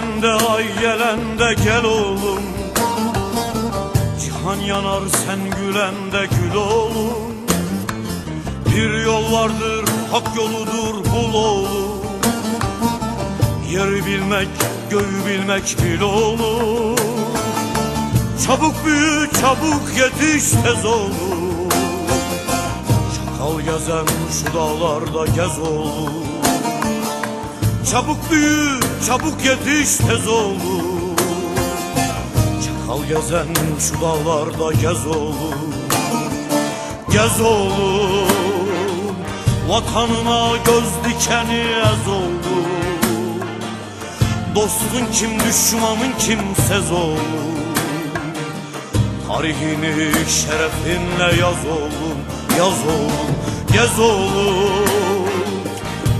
Gelende ay gelende gel oğlum. Cihan yanar sen gülende gül oğlum. Bir yol vardır hak yoludur bul oğlum. Yeri bilmek göğü bilmek bil oğlum. Çabuk büyü çabuk yetiş tez oğlum. Çakal gezen şu dağlarda gez oğlum Çabuk büyü, çabuk yetiş tez oğlum Çakal gezen şu dağlarda gez oğlum Gez oğlum Vatanına göz dikeni ez oğlum Dostun kim düşmanın kimsez oğlum Tarihini şerefinle yaz oğlum Yaz oğlum, gez oğlum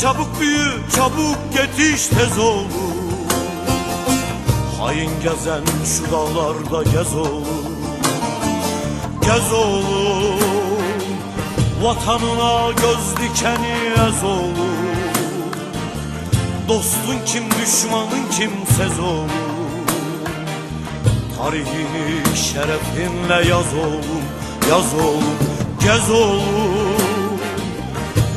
Çabuk büyü, çabuk yetiş tez oğlum Hain gezen şu dağlarda gez oğlum Gez oğlum Vatanına göz dikeni ez oğlum Dostun kim düşmanın kimsez oğlum Tarihini şerefinle yaz oğlum Yaz oğlum, gez oğlum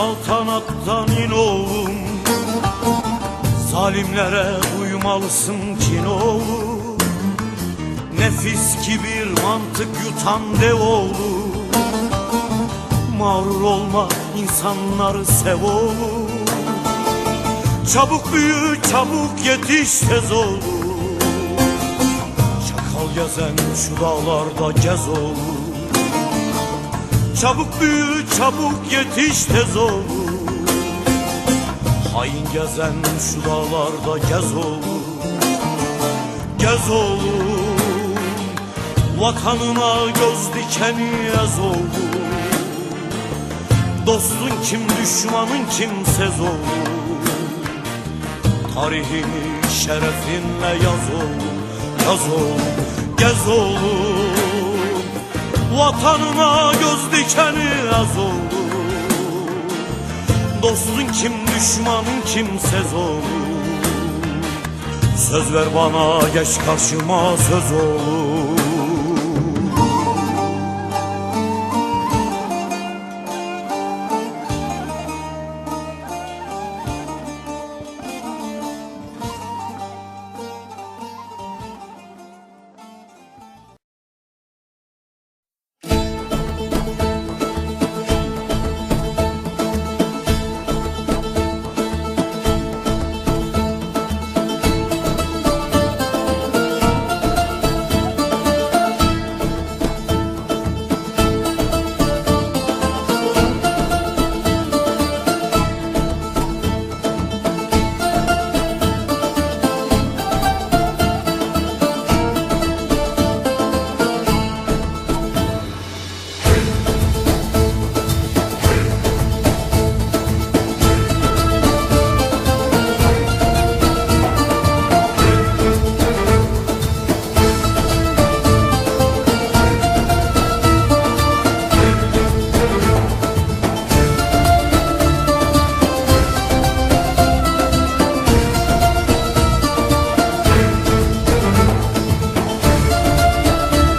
saltanattan in oğlum. Zalimlere uymalısın kin oğlum Nefis kibir mantık yutan de oğlum Mağrur olma insanları sev oğlum Çabuk büyü çabuk yetiş tez oğlum Çakal gezen şu dağlarda gez oğlum Çabuk büyü çabuk yetiş tez oğlum Hain gezen şu dağlarda gez oğlum Gez oğlum. Vatanına göz dikeni ez oğlum. Dostun kim düşmanın kimsez oğlum. Tarihini şerefinle yaz oğlum Yaz oğlum, gez oğlum Vatanına göz dikeni az oğlum Dostun kim düşmanın kimsez oğlum Söz ver bana geç karşıma söz oğlum